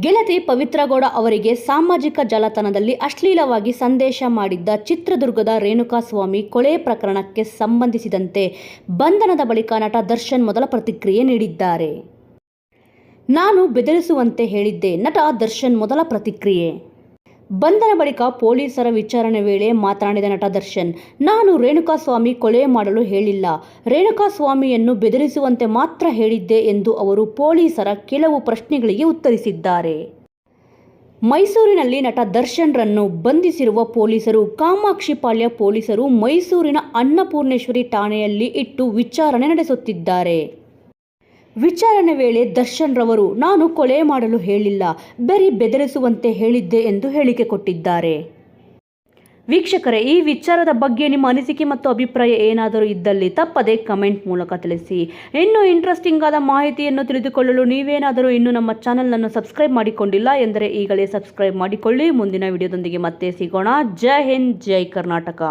ಗೆಳತಿ ಪವಿತ್ರಗೌಡ ಅವರಿಗೆ ಸಾಮಾಜಿಕ ಜಾಲತಾಣದಲ್ಲಿ ಅಶ್ಲೀಲವಾಗಿ ಸಂದೇಶ ಮಾಡಿದ್ದ ಚಿತ್ರದುರ್ಗದ ರೇಣುಕಾಸ್ವಾಮಿ ಕೊಳೆ ಪ್ರಕರಣಕ್ಕೆ ಸಂಬಂಧಿಸಿದಂತೆ ಬಂಧನದ ಬಳಿಕ ನಟ ದರ್ಶನ್ ಮೊದಲ ಪ್ರತಿಕ್ರಿಯೆ ನೀಡಿದ್ದಾರೆ. ನಾನು ಬೆದರಿಸುವಂತೆ ಹೇಳಿದ್ದೆ, ನಟ ದರ್ಶನ್ ಮೊದಲ ಪ್ರತಿಕ್ರಿಯೆ. ಬಂಧನ ಬಳಿಕ ಪೊಲೀಸರ ವಿಚಾರಣೆ ವೇಳೆ ಮಾತನಾಡಿದ ನಟ ದರ್ಶನ್, ನಾನು ರೇಣುಕಾಸ್ವಾಮಿ ಕೊಲೆ ಮಾಡಲು ಹೇಳಿಲ್ಲ. ರೇಣುಕಾಸ್ವಾಮಿಯನ್ನು ಬೆದರಿಸುವಂತೆ ಮಾತ್ರ ಹೇಳಿದ್ದೆ ಎಂದು ಅವರು ಪೊಲೀಸರ ಕೆಲವು ಪ್ರಶ್ನೆಗಳಿಗೆ ಉತ್ತರಿಸಿದ್ದಾರೆ. ಮೈಸೂರಿನಲ್ಲಿ ನಟ ದರ್ಶನ್ರನ್ನು ಬಂಧಿಸಿರುವ ಪೊಲೀಸರು ಕಾಮಾಕ್ಷಿಪಾಳ್ಯ ಪೊಲೀಸರು ಮೈಸೂರಿನ ಅನ್ನಪೂರ್ಣೇಶ್ವರಿ ಠಾಣೆಯಲ್ಲಿ ಇಟ್ಟು ವಿಚಾರಣೆ ನಡೆಸುತ್ತಿದ್ದಾರೆ. ವಿಚಾರಣೆ ವೇಳೆ ದರ್ಶನ್ ರವರು, ನಾನು ಕೊಲೆ ಮಾಡಲು ಹೇಳಿಲ್ಲ, ಬರೀ ಬೆದರಿಸುವಂತೆ ಹೇಳಿದ್ದೆ ಎಂದು ಹೇಳಿಕೆ ಕೊಟ್ಟಿದ್ದಾರೆ. ವೀಕ್ಷಕರೇ, ಈ ವಿಚಾರದ ಬಗ್ಗೆ ನಿಮ್ಮ ಅನಿಸಿಕೆ ಮತ್ತು ಅಭಿಪ್ರಾಯ ಏನಾದರೂ ಇದ್ದಲ್ಲಿ ತಪ್ಪದೆ ಕಮೆಂಟ್ ಮೂಲಕ ತಿಳಿಸಿ. ಇನ್ನೂ ಇಂಟ್ರೆಸ್ಟಿಂಗ್ ಆದ ಮಾಹಿತಿಯನ್ನು ತಿಳಿದುಕೊಳ್ಳಲು ನೀವೇನಾದರೂ ಇನ್ನೂ ನಮ್ಮ ಚಾನಲನ್ನು ಸಬ್ಸ್ಕ್ರೈಬ್ ಮಾಡಿಕೊಂಡಿಲ್ಲ ಎಂದರೆ ಈಗಲೇ ಸಬ್ಸ್ಕ್ರೈಬ್ ಮಾಡಿಕೊಳ್ಳಿ. ಮುಂದಿನ ವಿಡಿಯೋದೊಂದಿಗೆ ಮತ್ತೆ ಸಿಗೋಣ. ಜೈ ಹಿಂದ್, ಜೈ ಕರ್ನಾಟಕ.